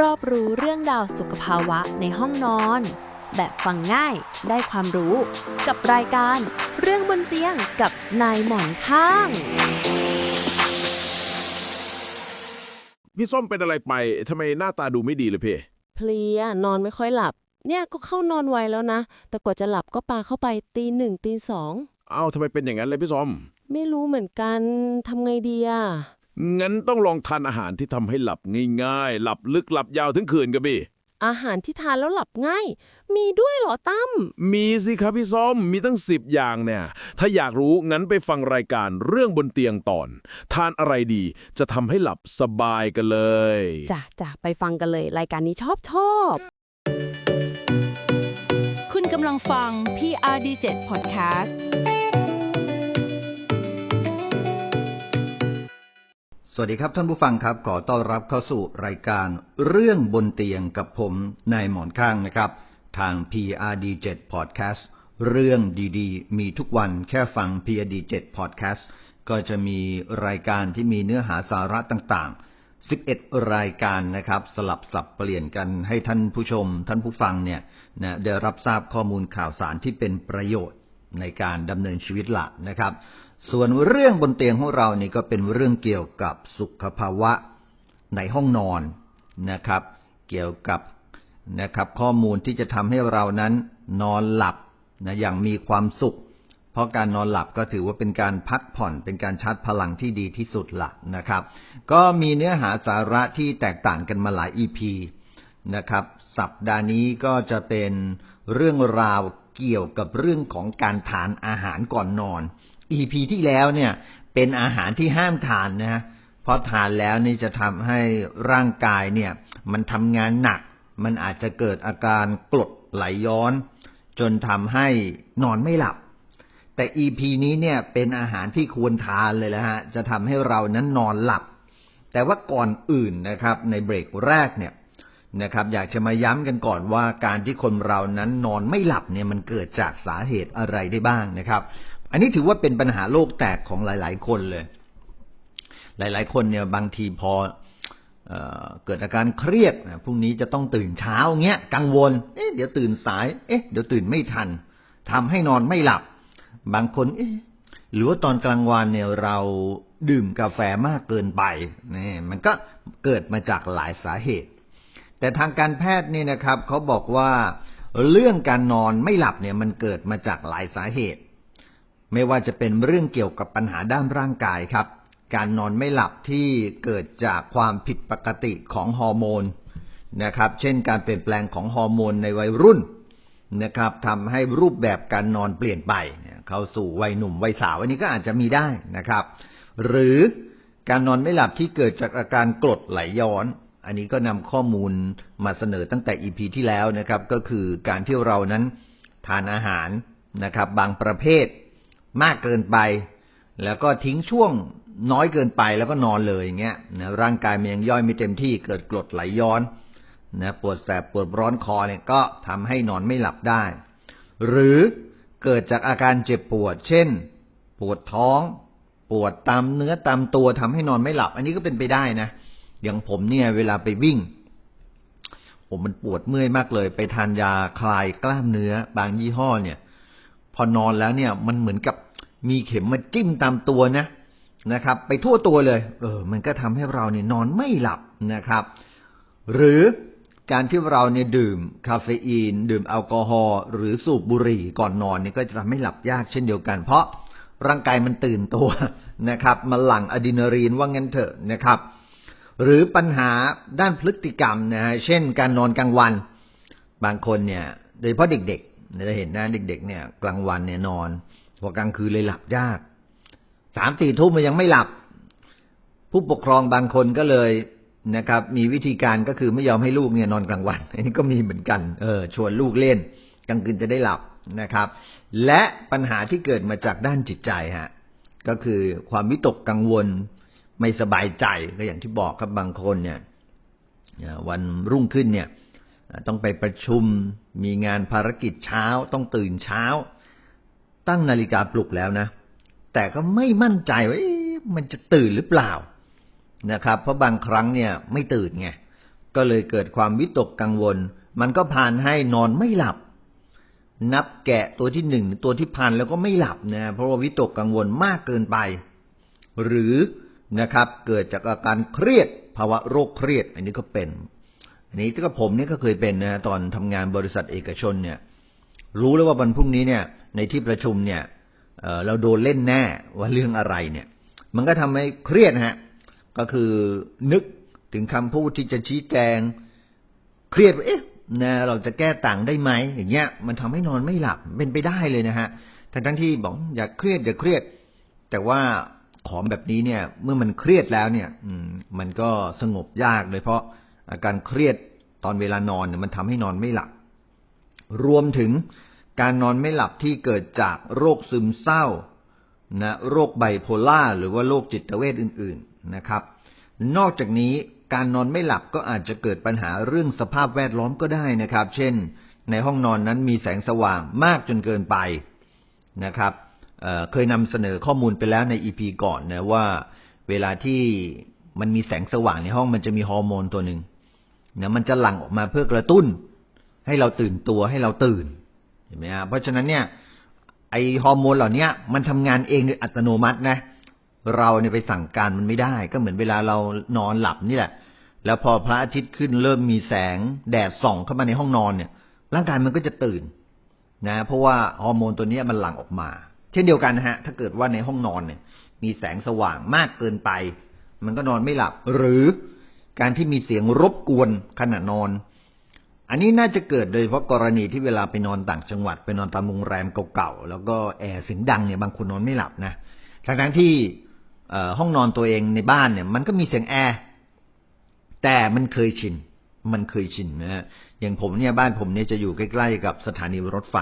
รอบรู้เรื่องดาวสุขภาวะในห้องนอน แบบฟังง่ายได้ความรู้กับรายการ เรื่องบนเตียงกับนายหมอนข้าง พี่ส้มเป็นอะไรไปทำไมหน้าตาดูไม่ดีเลยพี่เพลียนอนไม่ค่อยหลับ เนี่ยก็เข้านอนไวแล้วนะ แต่กว่าจะหลับก็ปาเข้าไปตีหนึ่งตีสองเอ้าทำไมเป็นอย่างนั้นเลยพี่ส้มไม่รู้เหมือนกันทำไงดีอะ งั้นต้องลองทานอาหารที่ทำให้หลับง่ายๆ หลับลึกหลับยาวถึงคืนกับพี่ อาหารที่ทานแล้วหลับง่าย มีด้วยเหรอตั้ม มีสิครับพี่ส้มมีตั้งสิบอย่างเนี่ย ถ้าอยากรู้งั้นไปฟังรายการเรื่องบนเตียงตอน ทานอะไรดีจะทำให้หลับสบายกันเลย จ้ะจ้ะไปฟังกันเลย รายการนี้ชอบชอบ คุณกำลังฟัง PRD7 Podcast วัสดีครับท่านผู้ฟังครับ ขอต้อนรับเข้าสู่รายการเรื่องบนเตียงกับผมนายหมอนข้างนะครับ ทาง PRD7 Podcast เรื่องดีๆ มีทุกวันแค่ฟัง PRD7 Podcast ก็จะมีรายการที่มีเนื้อหาสาระต่างๆ 11 รายการนะครับ สลับสับเปลี่ยนกันให้ท่านผู้ชม ท่านผู้ฟังเนี่ยนะได้รับทราบข้อมูลข่าวสารที่เป็นประโยชน์ในการดำเนินชีวิตหลักนะครับ ส่วนเรื่องบนเตียงของเรานี่ก็เป็นเรื่องเกี่ยวกับสุขภาวะในห้องนอนนะครับ เกี่ยวกับนะครับข้อมูลที่จะทำให้เรานั้นนอนหลับนะอย่างมีความสุข เพราะการนอนหลับก็ถือว่าเป็นการพักผ่อนเป็นการชาร์จพลังที่ดีที่สุดละนะครับ ก็มีเนื้อหาสาระที่แตกต่างกันมาหลาย EP นะครับ สัปดาห์นี้ก็จะเป็นเรื่องราวเกี่ยวกับเรื่องของการทานอาหารก่อนนอน EP ที่แล้วเนี่ยเป็นอาหารที่ห้ามทานนะฮะเพราะทานแล้วนี่จะทำให้ร่างกายเนี่ยมันทำงานหนัก มันอาจจะเกิดอาการกรดไหลย้อน จนทำให้นอนไม่หลับ แต่ EP นี้เนี่ยเป็นอาหารที่ควรทานเลยแล้วฮะจะทำให้เรานั้นนอนหลับ แต่ว่าก่อนอื่นนะครับ ในเบรกแรกเนี่ยนะครับ อยากจะมาย้ำกันก่อนว่าการที่คนเรานั้นนอนไม่หลับเนี่ยมันเกิดจากสาเหตุอะไรได้บ้างนะครับ อันนี้ถือว่าเป็นปัญหาโลกแตกของหลาย ๆ คนเลย หลาย ๆ คนเนี่ยบางทีพอเออเกิดอาการเครียดพรุ่งนี้จะต้องตื่นเช้าเงี้ยกังวลเอ๊ะเดี๋ยวตื่นสาย เอ๊ะเดี๋ยวตื่นไม่ทันทำให้นอนไม่หลับ บางคนเอ๊ะหรือว่าตอนกลางวันเนี่ยเราดื่มกาแฟมากเกินไปนี่มันก็เกิดมาจากหลายสาเหตุ แต่ทางการแพทย์นี่นะครับเขาบอกว่าเรื่องการนอนไม่หลับเนี่ยมันเกิดมาจากหลายสาเหตุ ไม่ว่าจะเป็นเรื่องเกี่ยวกับปัญหาด้านร่างกายครับ การนอนไม่หลับที่เกิดจากความผิดปกติของฮอร์โมนนะครับ เช่นการเปลี่ยนแปลงของฮอร์โมนในวัยรุ่นนะครับทำให้รูปแบบการนอนเปลี่ยนไป เข้าสู่วัยหนุ่มวัยสาวอันนี้ก็อาจจะมีได้นะครับ หรือการนอนไม่หลับที่เกิดจากอาการกรดไหลย้อน อันนี้ก็นำข้อมูลมาเสนอตั้งแต่ EP ที่แล้วนะครับ ก็คือการที่เรานั้นทานอาหารนะครับ บางประเภท มากเกินไป แล้วก็ทิ้งช่วงน้อยเกินไปแล้วก็นอนเลยอย่างเงี้ยนะร่างกายมันยังย่อยไม่เต็มที่เกิดกรดไหลย้อนนะปวดแสบปวดร้อนคอเนี่ยก็ทำให้นอนไม่หลับได้ หรือเกิดจากอาการเจ็บปวด เช่น ปวดท้อง ปวดตามเนื้อตามตัวทำให้นอนไม่หลับ อันนี้ก็เป็นไปได้นะอย่างผมเนี่ยเวลาไปวิ่งผมมันปวดเมื่อยมากเลย ไปทานยาคลายกล้ามเนื้อบางยี่ห้อเนี่ย อนอนแล้วเนี่ย มันเหมือนกับมีเข็มมาจิ้มตามตัวนะนะครับ ไปทั่วตัวเลย เออ มันก็ทำให้เราเนี่ยนอนไม่หลับนะครับ หรือการที่เราเนี่ยดื่มคาเฟอีน ดื่มแอลกอฮอล์หรือสูบบุหรี่ก่อนนอนเนี่ยก็จะทำให้หลับยากเช่นเดียวกัน เพราะร่างกายมันตื่นตัวนะครับมาหลั่งอะดรีนาลีนว่างั้นเถอะนะครับ หรือปัญหาด้านพฤติกรรมนะฮะเช่นการนอนกลางวัน บางคนเนี่ยโดยเฉพาะเด็ก ๆเราเห็นนะเด็ก ๆ เนี่ย กลางวันเนี่ยนอนพอกลางคืนเลยหลับยากสามสี่ทุ่มมันยังไม่หลับ ผู้ปกครองบางคนก็เลยนะครับ มีวิธีการก็คือไม่ยอมให้ลูกเนี่ยนอนกลางวันอันนี้ก็มีเหมือนกันเออชวนลูกเล่นกลางคืนจะได้หลับนะครับ และปัญหาที่เกิดมาจากด้านจิตใจฮะก็คือความวิตกกังวลไม่สบายใจก็อย่างที่บอกครับบางคนเนี่ยวันรุ่งขึ้นเนี่ย ต้องไปประชุม มีงานภารกิจเช้าต้องตื่นเช้า ตั้งนาฬิกาปลุกแล้วนะ แต่ก็ไม่มั่นใจว่ามันจะตื่นหรือเปล่านะครับ เพราะบางครั้งเนี่ยไม่ตื่นไงก็เลยเกิดความวิตกกังวล มันก็พานให้นอนไม่หลับ นับแกะตัวที่หนึ่งตัวที่พันแล้วก็ไม่หลับนะเพราะว่าวิตกกังวลมากเกินไป หรือนะครับเกิดจากอาการเครียดภาวะโรคเครียด อันนี้ก็เป็น อันนี้ก็ผมนี่ก็เคยเป็นนะตอนทำงานบริษัทเอกชนเนี่ย รู้แล้วว่าวันพรุ่งนี้เนี่ย ในที่ประชุมเนี่ยเเราโดนเล่นแน่ว่าเรื่องอะไรเนี่ย มันก็ทำให้เครียดฮะก็คือนึกถึงคำพูดที่จะชี้แจง เครียดเอ๊ะนะเราจะแก้ต่างได้ไหมอย่างเงี้ย มันทำให้นอนไม่หลับเป็นไปได้เลยนะฮะทั้งทั้งที่บอกอย่าเครียดอย่าเครียด แต่ว่าของแบบนี้เนี่ย เมื่อมันเครียดแล้วเนี่ย อืม มันก็สงบยากเลยเพราะ อาการเครียดตอนเวลานอนเนี่ยมันทำให้นอนไม่หลับ รวมถึงการนอนไม่หลับที่เกิดจากโรคซึมเศร้านะโรคไบโพล่าหรือว่าโรคจิตเวชอื่นๆนะครับ นอกจากนี้การนอนไม่หลับก็อาจจะเกิดปัญหาเรื่องสภาพแวดล้อมก็ได้นะครับ เช่น ในห้องนอนนั้นมีแสงสว่างมากจนเกินไปนะครับเเคยนำเสนอข้อมูลไปแล้วในอีพีก่อนนะว่า เวลาที่มันมีแสงสว่างในห้องมันจะมีฮอร์โมนตัวหนึ่ง เนะมันจะหลั่งออกมาเพื่อกระตุ้น ให้เราตื่นตัวให้เราตื่นเห็นไหมฮะเพราะฉะนั้นเนี่ยไอฮอร์โมนเหล่านี้มันทำงานเองโดยอัตโนมัตินะ เราเนี่ยไปสั่งการมันไม่ได้ ก็เหมือนเวลาเรานอนหลับนี่แหละ แล้วพอพระอาทิตย์ขึ้นเริ่มมีแสงแดดส่องเข้ามาในห้องนอนเนี่ย ร่างกายมันก็จะตื่นนะ เพราะว่าฮอร์โมนตัวนี้มันหลั่งออกมา เช่นเดียวกันนะฮะ ถ้าเกิดว่าในห้องนอนเนี่ย มีแสงสว่างมากเกินไป มันก็นอนไม่หลับ หรือ การที่มีเสียงรบกวนขณะนอน อันนี้น่าจะเกิดโดยเฉพาะกรณีที่เวลาไปนอนต่างจังหวัดไปนอนตามโรงแรมเก่าๆแล้วก็แอร์เสียงดังเนี่ยบางคนนอนไม่หลับนะทั้งๆที่ห้องนอนตัวเองในบ้านเนี่ย มันก็มีเสียงแอร์แต่มันเคยชิน มันเคยชินนะฮะอย่างผมเนี่ยบ้านผมเนี่ยจะอยู่ใกล้ๆกับสถานีรถไฟ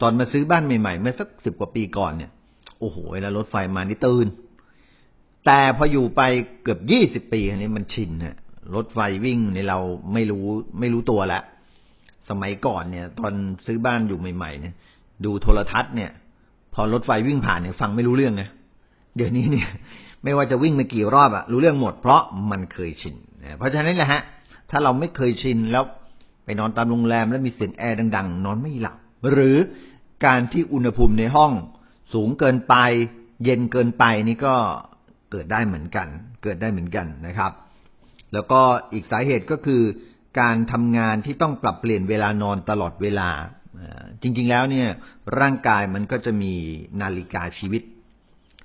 ตอนมาซื้อบ้านใหม่ๆเมื่อสักสิบกว่าปีก่อนเนี่ยโอ้โหเวลารถไฟมานี่ตื่น แต่พออยู่ไปเกือบยี่สิบปีอันนี้มันชินฮะรถไฟวิ่งในเราไม่รู้ไม่รู้ตัวแล้วสมัยก่อนเนี่ย ตอนซื้อบ้านอยู่ใหม่ๆเนี่ย ดูโทรทัศน์เนี่ย พอรถไฟวิ่งผ่านเนี่ยฟังไม่รู้เรื่องนะเดี๋ยวนี้เนี่ย ไม่ว่าจะวิ่งมากี่รอบอะรู้เรื่องหมด เพราะมันเคยชินนะเพราะฉะนั้นแหละฮะ ถ้าเราไม่เคยชินแล้วไปนอนตามโรงแรมแล้วมีเสียงแอร์ดัง ๆ นอนไม่หลับหรือการที่อุณหภูมิในห้องสูงเกินไป เย็นเกินไปนี่ก็ เกิดได้เหมือนกัน เกิดได้เหมือนกันนะครับ แล้วก็อีกสาเหตุก็คือ การทำงานที่ต้องปรับเปลี่ยนเวลานอนตลอดเวลา จริงๆแล้วเนี่ยร่างกายมันก็จะมีนาฬิกาชีวิต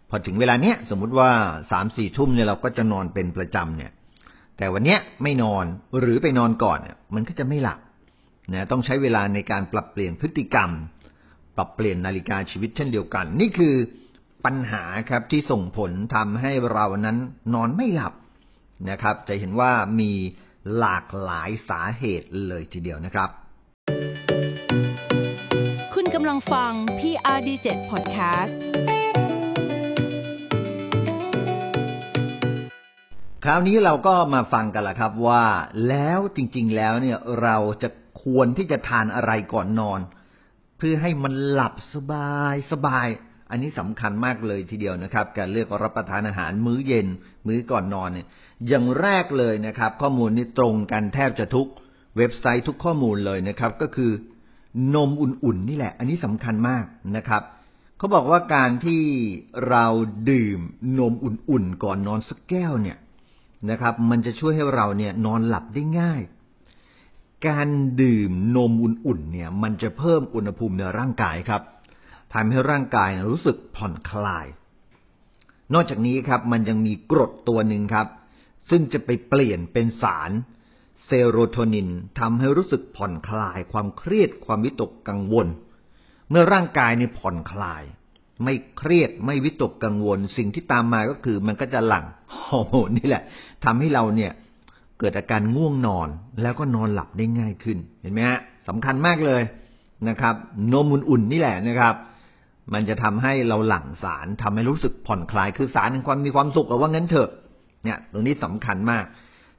พอถึงเวลาเนี้ยสมมุติว่าสามสี่ทุ่มเนี่ยเราก็จะนอนเป็นประจำเนี่ย แต่วันเนี้ยไม่นอนหรือไปนอนก่อนเนี่ยมันก็จะไม่หลับนะต้องใช้เวลาในการปรับเปลี่ยนพฤติกรรม ปรับเปลี่ยนนาฬิกาชีวิตเช่นเดียวกัน นี่คือ ปัญหาครับที่ส่งผลทำให้เรานั้นนอนไม่หลับนะครับ จะเห็นว่ามีหลากหลายสาเหตุเลยทีเดียวนะครับ คุณกำลังฟัง PRD7 Podcast คราวนี้เราก็มาฟังกันละครับว่า แล้วจริง ๆ แล้วเนี่ยเราจะควรที่จะทานอะไรก่อนนอน เพื่อให้มันหลับสบายสบาย อันนี้สำคัญมากเลยทีเดียวนะครับ การเลือกรับประทานอาหารมื้อเย็น มื้อก่อนนอนเนี่ยอย่างแรกเลยนะครับ ข้อมูลนี้ตรงกันแทบจะทุกเว็บไซต์ทุกข้อมูลเลยนะครับ ก็คือนมอุ่นๆนี่แหละ อันนี้สำคัญมากนะครับเขาบอกว่าการที่เราดื่มนมอุ่นๆก่อนนอนสักแก้วเนี่ยนะครับ มันจะช่วยให้เราเนี่ยนอนหลับได้ง่าย การดื่มนมอุ่นๆเนี่ย มันจะเพิ่มอุณหภูมิในร่างกายครับ ทำให้ร่างกายรู้สึกผ่อนคลาย นอกจากนี้ครับ มันยังมีกรดตัวหนึ่งครับ ซึ่งจะไปเปลี่ยนเป็นสาร เซโรโทนินทำให้รู้สึกผ่อนคลาย ความเครียดความวิตกกังวล เมื่อร่างกายเนี่ยผ่อนคลาย ไม่เครียดไม่วิตกกังวล สิ่งที่ตามมาก็คือมันก็จะหลั่งฮอร์โมนนี่แหละทำให้เราเนี่ยเกิดอาการง่วงนอนแล้วก็นอนหลับได้ง่ายขึ้น เห็นไหมฮะสำคัญมากเลยนะครับ นมอุ่นๆนี่แหละนะครับ มันจะทำให้เราหลั่งสารทำให้รู้สึกผ่อนคลายคือสารแห่งความมีความสุขเอาว่างั้นเถอะ เนี่ยตรงนี้สำคัญมาก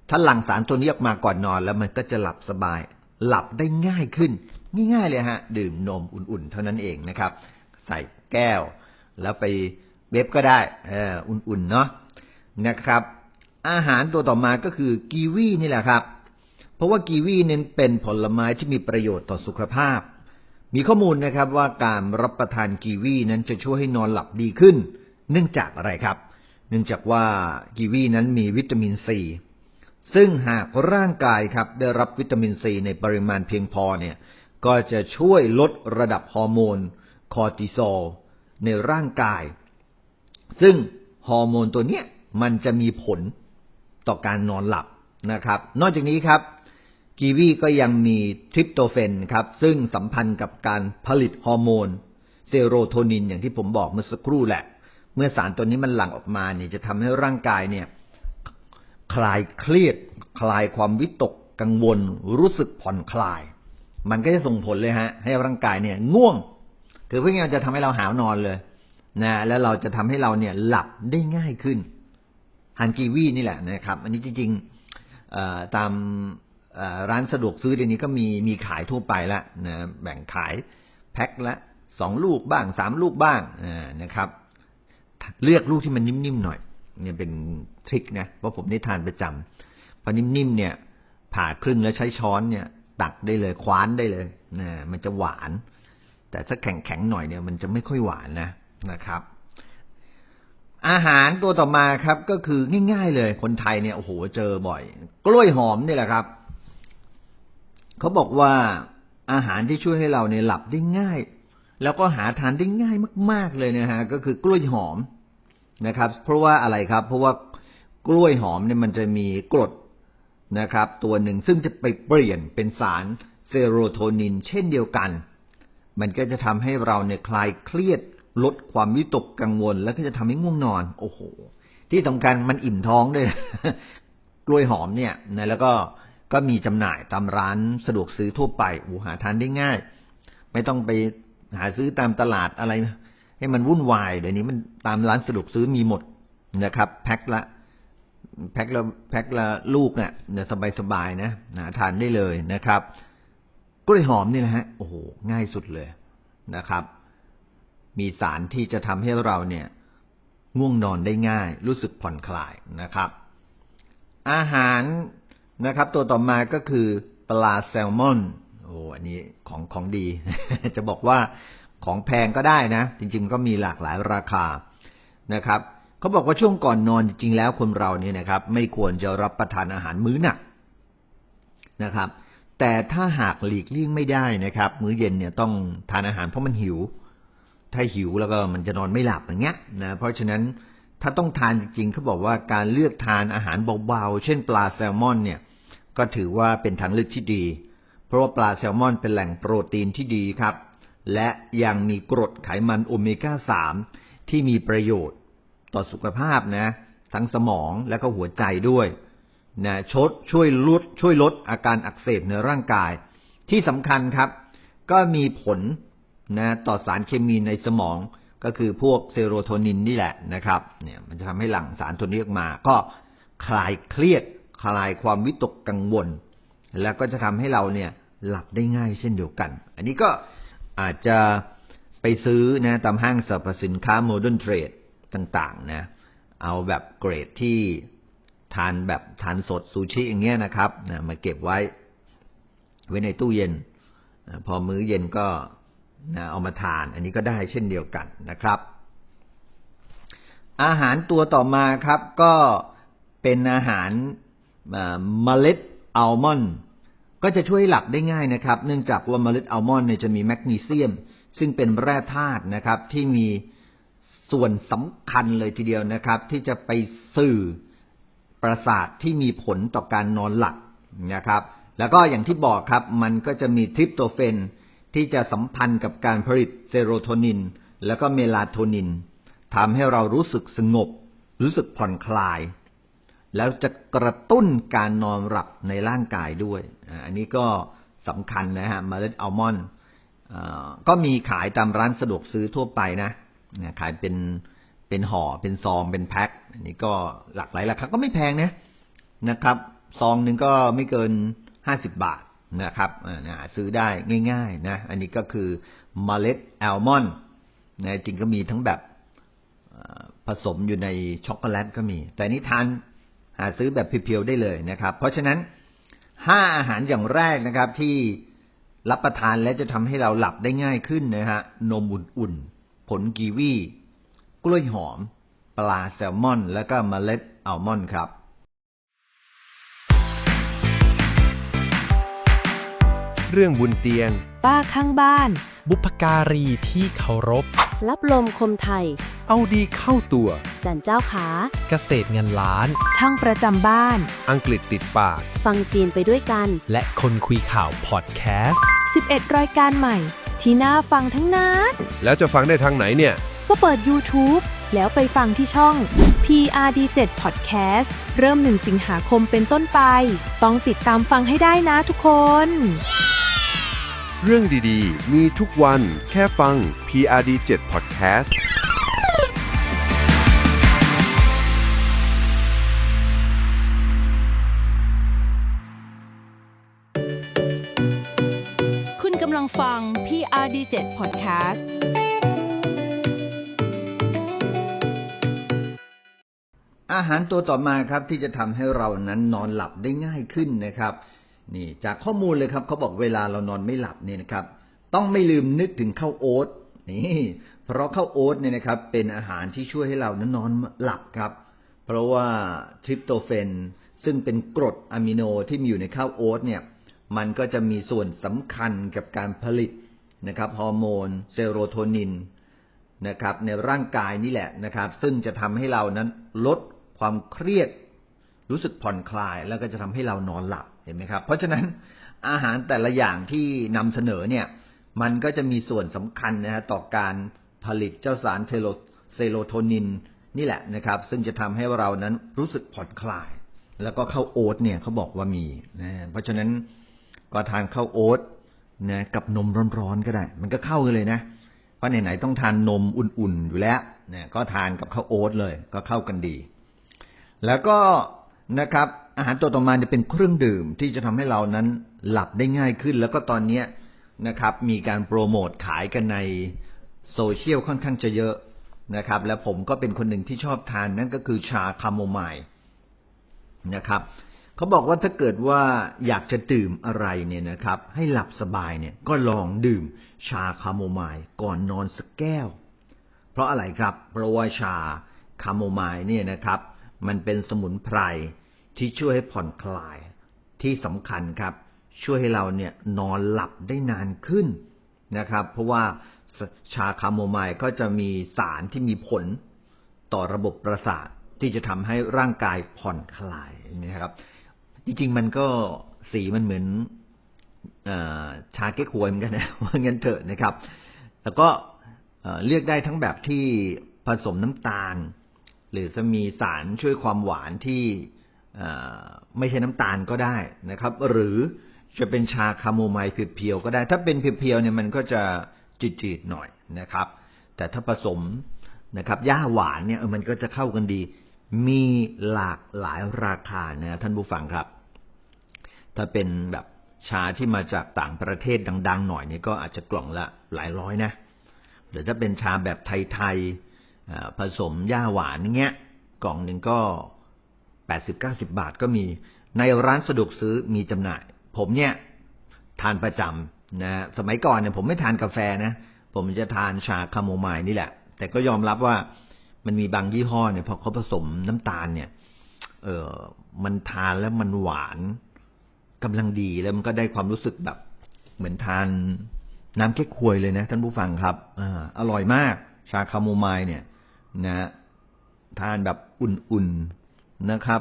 ถ้าหลั่งสารตัวนี้ออกมาก่อนนอนแล้วมันก็จะหลับสบาย หลับได้ง่ายขึ้น ง่ายๆเลยฮะ ดื่มนมอุ่นๆ เท่านั้นเองนะครับ ใส่แก้ว แล้วไปเว็บก็ได้เอออุ่นๆเนาะนะครับ อาหารตัวต่อมาก็คือกีวีนี่แหละครับ เพราะว่ากีวีเน้นเป็นผลไม้ที่มีประโยชน์ต่อสุขภาพ มีข้อมูลนะครับว่าการรับประทานกีวีนั้นจะช่วยให้นอนหลับดีขึ้น เนื่องจากอะไรครับ เนื่องจากว่ากีวีนั้นมีวิตามินซีซึ่งหากร่างกายครับได้รับวิตามินซีในปริมาณเพียงพอเนี่ยก็จะช่วยลดระดับฮอร์โมนคอร์ติซอลในร่างกาย ซึ่งฮอร์โมนตัวเนี้ยมันจะมีผลต่อการนอนหลับนะครับ นอกจากนี้ครับ กีวีก็ยังมีทริปโตเฟนครับซึ่งสัมพันธ์กับการผลิตฮอร์โมนเซโรโทนินอย่างที่ผมบอกเมื่อสักครู่แหละ เมื่อสารตัวนี้มันหลั่งออกมาเนี่ยจะทำให้ร่างกายเนี่ยคลายเครียด คลายความวิตกกังวล รู้สึกผ่อนคลาย มันก็จะส่งผลเลยฮะ ให้ร่างกายเนี่ยง่วง คือเพื่อมันจะทำให้เราหาวนอนเลยนะแล้วเราจะทำให้เราเนี่ยหลับได้ง่ายขึ้นฮันกีวีนี่แหละนะครับ อันนี้จริงๆตาม ร้านสะดวกซื้อเดี๋ยวนี้ก็มีมีขายทั่วไปแล้วนะแบ่งขายแพ็คละสองลูกบ้างสามลูกบ้างนะครับ เลือกลูกที่มันนิ่มๆหน่อย เนี่ยเป็นทริคนะเพราะผมได้ทานประจำพอนิ่มๆเนี่ย ผ่าครึ่งแล้วใช้ช้อนเนี่ย ตักได้เลยคว้านได้เลยนะมันจะหวาน แต่ถ้าแข็งๆหน่อยเนี่ย มันจะไม่ค่อยหวานนะนะครับ อาหารตัวต่อมาครับ ก็คือง่าย ๆ เลยคนไทยเนี่ยโอ้โหเจอบ่อย กล้วยหอมนี่แหละครับ เขาบอกว่าอาหารที่ช่วยให้เราเนี่ยหลับได้ง่าย แล้วก็หาทานได้ง่ายมาก ๆเลยนะฮะก็คือกล้วยหอมนะครับ เพราะว่าอะไรครับ เพราะว่ากล้วยหอมเนี่ยมันจะมีกรดนะครับ ตัวหนึ่งซึ่งจะไปเปลี่ยนเป็นสารเซโรโทนิน เช่นเดียวกัน มันก็จะทำให้เราเนี่ยคลายเครียดลดความวิตกกังวล แล้วก็จะทำให้ง่วงนอน โอ้โห ที่สำคัญมันอิ่มท้องด้วยกล้วยหอมเนี่ยนะแล้วก็ ก็มีจำหน่ายตามร้านสะดวกซื้อทั่วไปโอ้หาทานได้ง่าย ไม่ต้องไปหาซื้อตามตลาดอะไร ให้มันวุ่นวายเดี๋ยวนี้มันตามร้านสะดวกซื้อมีหมดนะครับ แพ็คละแพ็คละแพ็คละลูกเนี่ยเนี่ยสบายๆนะหาทานได้เลยนะครับกล้วยหอมนี่นะฮะโอ้โหง่ายสุดเลยนะครับ มีสารที่จะทำให้เราเนี่ย ง่วงนอนได้ง่าย รู้สึกผ่อนคลายนะครับ อาหาร นะครับ ตัวต่อมาก็คือปลาแซลมอนโอ้อันนี้ของของดี จะบอกว่าของแพงก็ได้นะ จริงๆก็มีหลากหลายราคานะครับเขาบอกว่าช่วงก่อนนอนจริงๆแล้วคนเราเนี่ยนะครับ ไม่ควรจะรับประทานอาหารมื้อหนักนะครับ แต่ถ้าหากหลีกเลี่ยงไม่ได้นะครับ มื้อเย็นเนี่ยต้องทานอาหารเพราะมันหิว ถ้าหิวแล้วก็มันจะนอนไม่หลับอย่างเงี้ยนะเพราะฉะนั้นถ้าต้องทานจริงๆเขาบอกว่าการเลือกทานอาหารเบาๆเช่น ปลาแซลมอนเนี่ย ก็ถือว่าเป็นทางเลือกที่ดี เพราะว่าปลาแซลมอนเป็นแหล่งโปรตีนที่ดีครับ และยังมีกรดไขมันโอเมก้าสามที่มีประโยชน์ต่อสุขภาพนะ ทั้งสมองและก็หัวใจด้วยนะชดช่วยลดช่วยลดอาการอักเสบในร่างกาย ที่สำคัญครับ ก็มีผลนะต่อสารเคมีในสมองก็คือพวกเซโรโทนินนี่แหละนะครับ เนี่ยมันจะทำให้หลั่งสารตัวนี้ออกมา ก็คลายเครียด ลายความวิตกกังวล แล้วก็จะทำให้เราเนี่ยหลับได้ง่ายเช่นเดียวกัน อันนี้ก็อาจจะไปซื้อนะตามห้างสรรพสินค้าโมเดิร์นเทรดต่างๆนะเอาแบบเกรดที่ทานแบบทานสดซูชิอย่างเงี้ยนะครับนะมาเก็บไว้ ไว้ในตู้เย็น พอมื้อเย็นก็นะเอามาทาน อันนี้ก็ได้เช่นเดียวกันนะครับ อาหารตัวต่อมาครับก็เป็นอาหาร เมล็ดอัลมอนด์ก็จะช่วยหลับได้ง่ายนะครับ เนื่องจากว่าเมล็ดอัลมอนด์เนี่ยจะมีแมกนีเซียม ซึ่งเป็นแร่ธาตุนะครับที่มีส่วนสำคัญเลยทีเดียวนะครับ ที่จะไปสื่อประสาทที่มีผลต่อการนอนหลับนะครับ แล้วก็อย่างที่บอกครับ มันก็จะมีทริปโตเฟนที่จะสัมพันธ์กับการผลิตเซโรโทนิน แล้วก็เมลาโทนินทำให้เรารู้สึกสงบ รู้สึกผ่อนคลาย แล้วจะกระตุ้นการนอนหลับในร่างกายด้วย อันนี้ก็สำคัญนะฮะเมล็ดอัลมอนด์ก็มีขายตามร้านสะดวกซื้อทั่วไปนะ ขายเป็นเป็นห่อ เป็นซอง เป็นแพ็ค อันนี้ก็หลากหลายราคาก็ไม่แพงนะนะครับ ซองหนึ่งก็ไม่เกินห้าสิบบาทนะครับนะซื้อได้ง่ายๆนะ อันนี้ก็คือเมล็ดอัลมอนด์นะจริงก็มีทั้งแบบผสมอยู่ในช็อกโกแลตก็มี แต่นี้ทาน หาซื้อแบบเพียวๆได้เลยนะครับ เพราะฉะนั้นห้าอาหารอย่างแรกนะครับ ที่รับประทานและจะทำให้เราหลับได้ง่ายขึ้นนะฮะนมอุ่นๆผลกีวี กล้วยหอม ปลาแซลมอน แล้วก็เมล็ดอัลมอนด์ครับ เรื่องบุญเตียง ป้าข้างบ้าน บุพการีที่เคารพ รับลมคมไทย เอาดีเข้าตัว จันเจ้าขา เกษตรเงินล้าน ช่างประจำบ้าน อังกฤษติดปาก ฟังจีนไปด้วยกัน และคนคุยข่าวพอดแคสต์ 11 รายการใหม่ ที่น่าฟังทั้งนั้น แล้วจะฟังได้ทางไหนเนี่ย ก็เปิด YouTube แล้วไปฟังที่ช่อง PRD7 Podcast เริ่ม 1 สิงหาคมเป็นต้นไป ต้องติดตามฟังให้ได้นะทุกคน เรื่องดีๆ มีทุกวันแค่ฟัง PRD 7 Podcast. คุณกำลังฟัง PRD7 Podcast อาหารตัวต่อมาครับที่จะทำให้เรานั้นนอนหลับได้ง่ายขึ้นนะครับ นี่จากข้อมูลเลยครับเขาบอกเวลาเรานอนไม่หลับเนี่ยนะครับ ต้องไม่ลืมนึกถึงข้าวโอ๊ตนี่เพราะข้าวโอ๊ตเนี่ยนะครับเป็นอาหารที่ช่วยให้เรานั้นนอนหลับครับ เพราะว่าทริปโตเฟนซึ่งเป็นกรดอะมิโนที่มีอยู่ในข้าวโอ๊ตเนี่ยมันก็จะมีส่วนสำคัญกับการผลิตนะครับฮอร์โมนเซโรโทนินนะครับในร่างกายนี่แหละนะครับ ซึ่งจะทำให้เรานั้นลดความเครียด รู้สึกผ่อนคลายแล้วก็จะทำให้เรานอนหลับ เห็นไหมครับ เพราะฉะนั้นอาหารแต่ละอย่างที่นำเสนอเนี่ย มันก็จะมีส่วนสำคัญนะฮะต่อการผลิตเจ้าสารเทโลเซโรโทนินนี่แหละนะครับ ซึ่งจะทำให้เรานั้นรู้สึกผ่อนคลาย แล้วก็ข้าวโอ๊ตเนี่ยเขาบอกว่ามีนะเพราะฉะนั้นก็ทานข้าวโอ๊ตนะกับนมร้อนๆก็ได้ มันก็เข้ากันเลยนะเพราะไหนๆต้องทานนมอุ่นๆอยู่แล้วเนี่ยก็ทานกับข้าวโอ๊ตเลย ก็เข้ากันดี แล้วก็นะครับ อาหารตัวต่อมาจะเป็นเครื่องดื่มที่จะทำให้เรานั้นหลับได้ง่ายขึ้น แล้วก็ตอนเนี้นะครับ มีการโปรโมทขายกันในโซเชียลค่อนข้างจะเยอะนะครับ และผมก็เป็นคนหนึ่งที่ชอบทานนั่นก็คือชาคาโมไมล์นะครับเขาบอกว่าถ้าเกิดว่าอยากจะดื่มอะไรเนี่ยนะครับ ให้หลับสบายเนี่ยก็ลองดื่มชาคาโมไมล์ก่อนนอนสักแก้ว เพราะอะไรครับเพราะว่าชาคาโมไมล์เนี่ยนะครับ มันเป็นสมุนไพร ที่ช่วยให้ผ่อนคลาย ที่สำคัญครับ ช่วยให้เราเนี่ยนอนหลับได้นานขึ้นนะครับ เพราะว่าชาคาโมไมล์ก็จะมีสารที่มีผลต่อระบบประสาทที่จะทำให้ร่างกายผ่อนคลายนะครับ จริงๆมันก็สีมันเหมือนอชาเก๊กฮวยเหมือนกันนะว่างั้นเถอะนะครับ แล้วก็เลือกได้ทั้งแบบที่ผสมน้ำตาล หรือจะมีสารช่วยความหวานที่ ไม่ใช่น้ำตาลก็ได้นะครับ หรือจะเป็นชาคาโมไมล์เพียวๆก็ได้ ถ้าเป็นเพียวๆเนี่ยมันก็จะจืดๆหน่อยนะครับ แต่ถ้าผสมนะครับย่าหวานเนี่ยมันก็จะเข้ากันดี มีหลากหลายราคานะท่านผู้ฟังครับ ถ้าเป็นแบบชาที่มาจากต่างประเทศดัง ๆ หน่อยเนี่ยก็อาจจะกล่องละหลายร้อยนะหรือถ้าเป็นชาแบบไทยๆผสมย่าหวานอย่างเงี้ยกล่องหนึ่งก็ แปดสิบเก้าสิบาทก็มี ในร้านสะดวกซื้อมีจำหน่าย ผมเนี่ยทานประจำนะสมัยก่อนเนี่ยผมไม่ทานกาแฟนะ ผมจะทานชาคาโมไมล์นี่แหละ แต่ก็ยอมรับว่ามันมีบางยี่ห้อเนี่ยพอเขาผสมน้ำตาลเนี่ยเออมันทานแล้วมันหวานกำลังดีแล้วมันก็ได้ความรู้สึกแบบ เหมือนทานน้ำเก๊กฮวยเลยนะท่านผู้ฟังครับอ่าอร่อยมาก ชาคาโมไมล์เนี่ย นะ ทานแบบอุ่นๆ นะครับ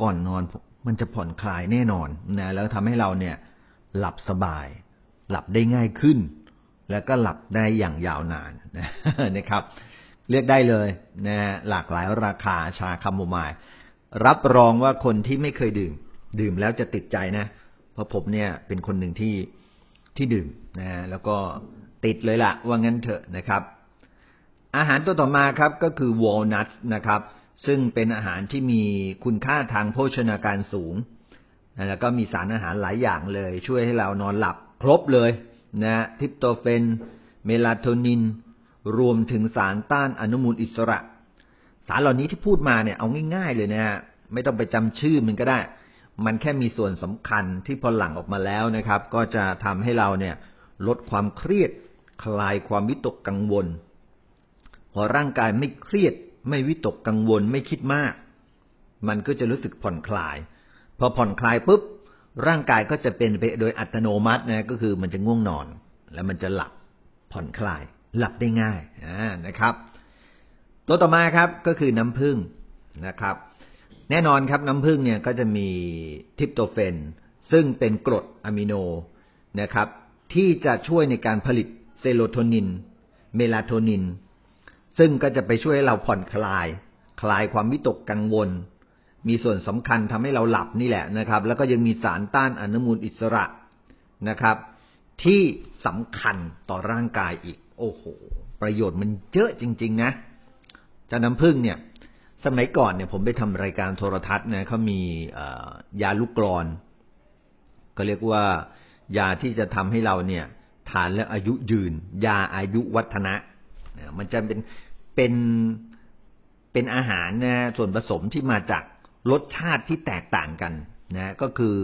ก่อนนอนมันจะผ่อนคลายแน่นอนนะแล้วทำให้เราเนี่ยหลับสบาย หลับได้ง่ายขึ้น แล้วก็หลับได้อย่างยาวนานนะครับ เลือกได้เลยนะหลากหลายราคาชาคาโมไมล์รับรองว่าคนที่ไม่เคยดื่ม ดื่มแล้วจะติดใจนะ เพราะผมเนี่ยเป็นคนหนึ่งที่ที่ดื่มนะแล้วก็ติดเลยล่ะว่างั้นเถอะนะครับ อาหารตัวต่อมาครับก็คือวอลนัทนะครับ ซึ่งเป็นอาหารที่มีคุณค่าทางโภชนาการสูง แล้วก็มีสารอาหารหลายอย่างเลย ช่วยให้เรานอนหลับครบเลยนะทริปโตเฟน เมลาโทนิน รวมถึงสารต้านอนุมูลอิสระ สารเหล่านี้ที่พูดมาเนี่ยเอาง่ายๆเลยนะฮะไม่ต้องไปจำชื่อมันก็ได้ มันแค่มีส่วนสำคัญที่พอหลั่งออกมาแล้วนะครับ ก็จะทำให้เราเนี่ยลดความเครียด คลายความวิตกกังวล พอร่างกายไม่เครียด ไม่วิตกกังวลไม่คิดมาก มันก็จะรู้สึกผ่อนคลาย พอผ่อนคลายปุ๊บ ร่างกายก็จะเป็นไปโดยอัตโนมัตินะก็คือมันจะง่วงนอน แล้วมันจะหลับผ่อนคลาย หลับได้ง่ายนะครับ ตัวต่อมาครับก็คือน้ำผึ้งนะครับ แน่นอนครับน้ำผึ้งเนี่ยก็จะมีทริปโตเฟน ซึ่งเป็นกรดอะมิโนนะครับ ที่จะช่วยในการผลิตเซโรโทนิน เมลาโทนิน ซึ่งก็จะไปช่วยให้เราผ่อนคลาย คลายความวิตกกังวล มีส่วนสำคัญทำให้เราหลับนี่แหละนะครับ แล้วก็ยังมีสารต้านอนุมูลอิสระนะครับ ที่สำคัญต่อร่างกายอีก โอ้โห ประโยชน์มันเยอะจริง ๆ นะเจ้าน้ำผึ้งเนี่ย สมัยก่อนเนี่ยผมไปทำรายการโทรทัศน์นะเขามียาลูกกรอน ก็เรียกว่ายาที่จะทำให้เราเนี่ยทานแล้วอายุยืน ยาอายุวัฒนะมันจะเป็น เป็นเป็นอาหารนะส่วนผสมที่มาจากรสชาติที่แตกต่างกันนะก็คือ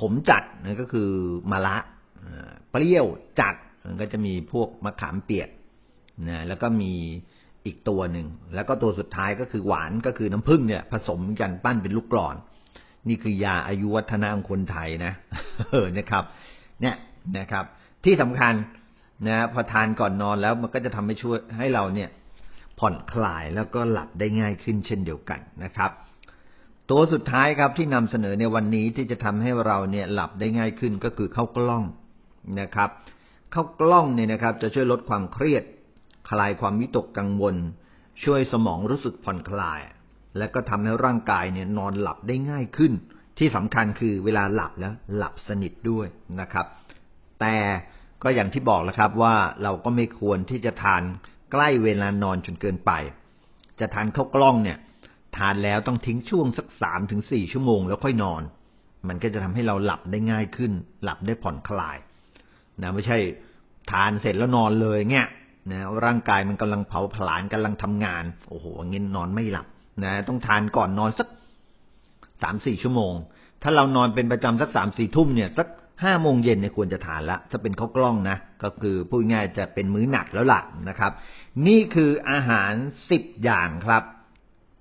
ขมจัดนะก็คือมะระเอ่อเปรี้ยวจัดมันก็จะมีพวกมะขามเปียกนะแล้วก็มีอีกตัวหนึ่ง แล้วก็ตัวสุดท้ายก็คือหวานก็คือน้ำผึ้งเนี่ย ผสมกันปั้นเป็นลูกกรอน นี่คือยาอายุวัฒนะของคนไทยนะเออนะครับ เนี่ยนะครับ ที่สำคัญ นะพอทานก่อนนอนแล้วมันก็จะทำให้ช่วยให้เราเนี่ย ผ่อนคลายแล้วก็หลับได้ง่ายขึ้นเช่นเดียวกันนะครับ ตัวสุดท้ายครับที่นำเสนอในวันนี้ที่จะทำให้เราเนี่ยหลับได้ง่ายขึ้นก็คือข้าวกล้องนะครับข้าวกล้องเนี่ยนะครับ จะช่วยลดความเครียด คลายความวิตกกังวล ช่วยสมองรู้สึกผ่อนคลาย และก็ทำให้ร่างกายเนี่ยนอนหลับได้ง่ายขึ้น ที่สำคัญคือเวลาหลับแล้วหลับสนิทด้วยนะครับ แต่ ก็อย่างที่บอกแล้วครับว่าเราก็ไม่ควรที่จะทานใกล้เวลานอนจนเกินไป จะทานข้าวกล้องเนี่ย ทานแล้วต้องทิ้งช่วงสักสามถึงสี่ชั่วโมงแล้วค่อยนอน มันก็จะทำให้เราหลับได้ง่ายขึ้น หลับได้ผ่อนคลายนะไม่ใช่ทานเสร็จแล้วนอนเลยเงี้ยนะร่างกายมันกำลังเผาผลาญกำลังทำงาน โอ้โหเงี้นนอนไม่หลับนะต้องทานก่อนนอนสักสามสี่ชั่วโมง ถ้าเรานอนเป็นประจำสักสามสี่ทุ่มเนี่ยสัก ห้าโมงเย็นเนี่ยควรจะทานละถ้าเป็นข้าวกล้องนะ ก็คือพูดง่ายจะเป็นมื้อหนักแล้วล่ะนะครับ นี่คืออาหารสิบอย่างครับ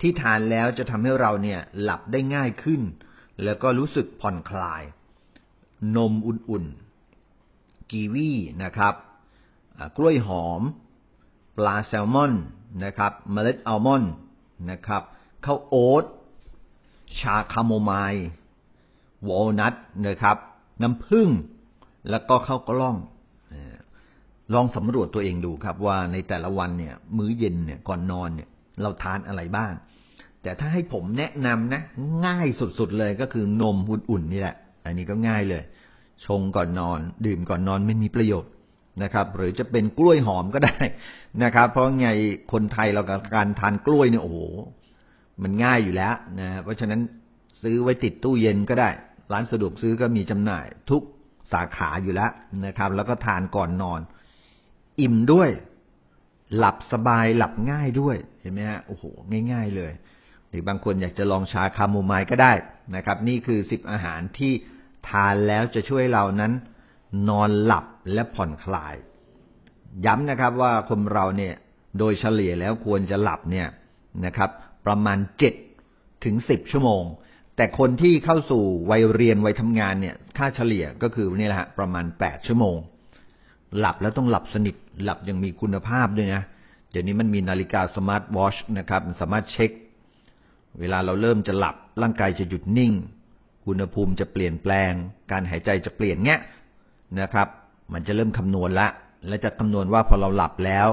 ที่ทานแล้วจะทำให้เราเนี่ยหลับได้ง่ายขึ้น แล้วก็รู้สึกผ่อนคลาย นมอุ่นๆ กีวีนะครับกล้วยหอม ปลาแซลมอนนะครับเมล็ดอัลมอนด์นะครับข้าวโอ๊ตชาคาโมไมล์วอลนัทนะครับ น้ำผึ้งแล้วก็ข้าวกล้องเอ่อลองสำรวจตัวเองดูครับ ว่าในแต่ละวันเนี่ย มื้อเย็นเนี่ยก่อนนอนเนี่ย เราทานอะไรบ้าง แต่ถ้าให้ผมแนะนำนะ ง่ายสุดๆเลยก็คือนมอุ่นๆนี่แหละ อันนี้ก็ง่ายเลย ชงก่อนนอน ดื่มก่อนนอนไม่มีประโยชน์นะครับ หรือจะเป็นกล้วยหอมก็ได้นะครับ เพราะไงคนไทยเรากับการทานกล้วยเนี่ยโอ้โหมันง่ายอยู่แล้วนะเพราะฉะนั้นซื้อไว้ติดตู้เย็นก็ได้ ร้านสะดวกซื้อก็มีจำหน่ายทุกสาขาอยู่แล้วนะครับ แล้วก็ทานก่อนนอน อิ่มด้วย หลับสบายหลับง่ายด้วยเห็นไหมฮะโอ้โหง่าย ๆ เลย หรือบางคนอยากจะลองชาคาโมไมล์ก็ได้นะครับ นี่คือสิบอาหารที่ทานแล้วจะช่วยเรานั้น นอนหลับและผ่อนคลาย ย้ำนะครับว่าคนเราเนี่ยโดยเฉลี่ยแล้วควรจะหลับเนี่ยนะครับ ประมาณเจ็ดถึงสิบชั่วโมง แต่คนที่เข้าสู่วัยเรียนวัยทำงานเนี่ย ค่าเฉลี่ยก็คือนี่แหละฮะประมาณแปดชั่วโมง หลับแล้วต้องหลับสนิทหลับอย่างมีคุณภาพด้วยนะ เดี๋ยวนี้มันมีนาฬิกาสมาร์ทวอชนะครับมันสามารถเช็ค เวลาเราเริ่มจะหลับร่างกายจะหยุดนิ่ง อุณหภูมิจะเปลี่ยนแปลง การหายใจจะเปลี่ยนเงี้ยนะครับ มันจะเริ่มคำนวณละ และจะคำนวณว่าพอเราหลับแล้ว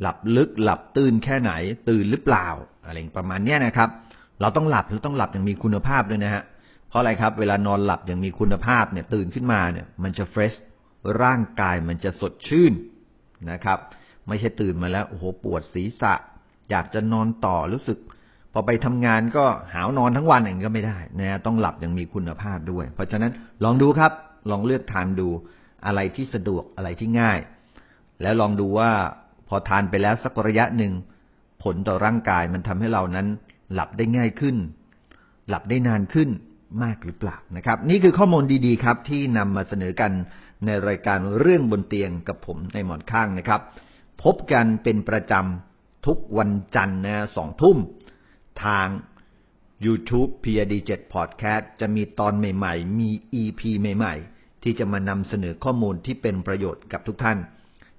หลับลึกหลับตื่นแค่ไหน ตื่นหรือเปล่า อะไรประมาณเนี้ยนะครับ เราต้องหลับเราต้องหลับอย่างมีคุณภาพด้วยนะฮะเพราะอะไรครับ เวลานอนหลับอย่างมีคุณภาพเนี่ยตื่นขึ้นมาเนี่ย มันจะเฟรชร่างกายมันจะสดชื่นนะครับ ไม่ใช่ตื่นมาแล้วโอ้โหปวดศีรษะ อยากจะนอนต่อรู้สึก พอไปทำงานก็หาวนอนทั้งวันอย่างก็ไม่ได้นะฮะต้องหลับอย่างมีคุณภาพด้วย เพราะฉะนั้นลองดูครับ ลองเลือกทานดูอะไรที่สะดวกอะไรที่ง่าย แล้วลองดูว่าพอทานไปแล้วสักระยะหนึ่งผลต่อร่างกายมันทำให้เรานั้น หลับได้ง่ายขึ้น หลับได้นานขึ้นมากหรือเปล่านะครับ นี่คือข้อมูลดีๆครับ ที่นำมาเสนอกันในรายการเรื่องบนเตียงกับผมในหมอนข้างนะครับ พบกันเป็นประจำทุกวันจันทร์นะสองทุ่ม ทาง YouTube PRD7 Podcast จะมีตอนใหม่ๆ มี EP ใหม่ๆ ที่จะมานำเสนอข้อมูลที่เป็นประโยชน์กับทุกท่าน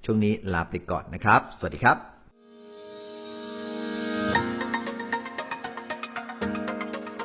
ช่วงนี้ลาไปก่อนนะครับ สวัสดีครับ